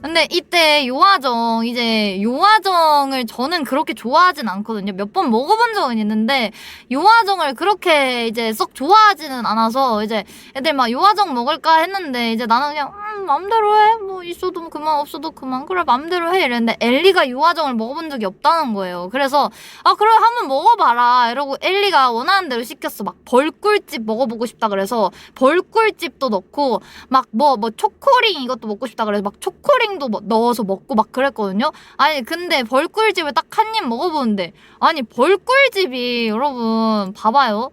근데 이때 요화정 이제 요화정을 저는 그렇게 좋아하진 않거든요. 몇 번 먹어본 적은 있는데 요화정을 그렇게 이제 썩 좋아하지는 않아서 이제 애들 막 요화정 먹을까 했는데 이제 나는 그냥 음, 맘대로 해. 뭐 있어도 그만 없어도 그만. 그래 맘대로 해 이랬는데 엘리가 요화정을 먹어본 적이 없다는 거예요. 그래서 아 그래 한번 먹어봐라 이러고 엘리가 원하는 대로 시켰어. 막 벌꿀집 먹어보고 싶다 그래서 벌꿀집도 넣고 막 뭐뭐 초코링 이것도 먹고 싶다 그래서 막 초코링도 뭐 넣어서 먹고 막 그랬거든요. 아니 근데 벌꿀집을 딱 한 입 먹어보는데 아니 벌꿀집이 여러분 봐봐요.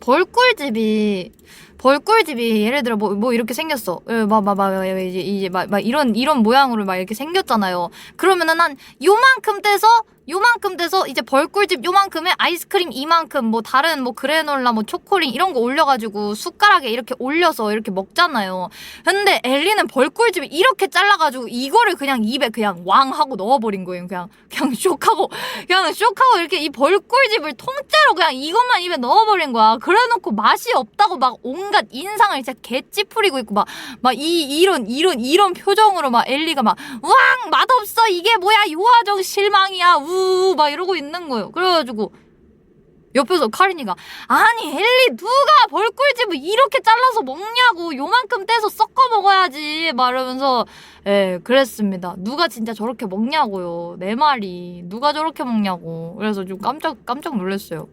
벌꿀집이 벌꿀집이 예를 들어 뭐, 뭐 이렇게 생겼어. 예, 막, 막, 막, 이제, 이제, 막, 막 이런, 이런 모양으로 막 이렇게 생겼잖아요. 그러면은 한 요만큼 떼서, 요만큼 떼서 이제 벌꿀집 요만큼에 아이스크림 이만큼 뭐 다른 뭐 그래놀라 뭐 초코링 이런 거 올려가지고 숟가락에 이렇게 올려서 이렇게 먹잖아요. 근데 엘리는 벌꿀집을 이렇게 잘라가지고 이거를 그냥 입에 그냥 왕 하고 넣어버린 거예요. 그냥, 그냥 쇽하고, 그냥 쇽하고 이렇게 이 벌꿀집을 통째로 그냥 이것만 입에 넣어버린 거야. 그래놓고 맛이 없다고 막 온갖 인상을 진짜 개찌푸리고 있고 막, 막 이, 이런, 이런, 이런 표정으로 막 엘리가 막, 왕! 맛없어! 이게 뭐야! 요화정 실망이야! 우! 막 이러고 있는 거예요. 그래가지고, 옆에서 카린이가 아니 엘리 누가 벌꿀집을 이렇게 잘라서 먹냐고. 요만큼 떼서 섞어 먹어야지. 말하면서 예 그랬습니다 누가 진짜 저렇게 먹냐고요. 내 말이. 누가 저렇게 먹냐고. 그래서 좀 깜짝 깜짝 놀랐어요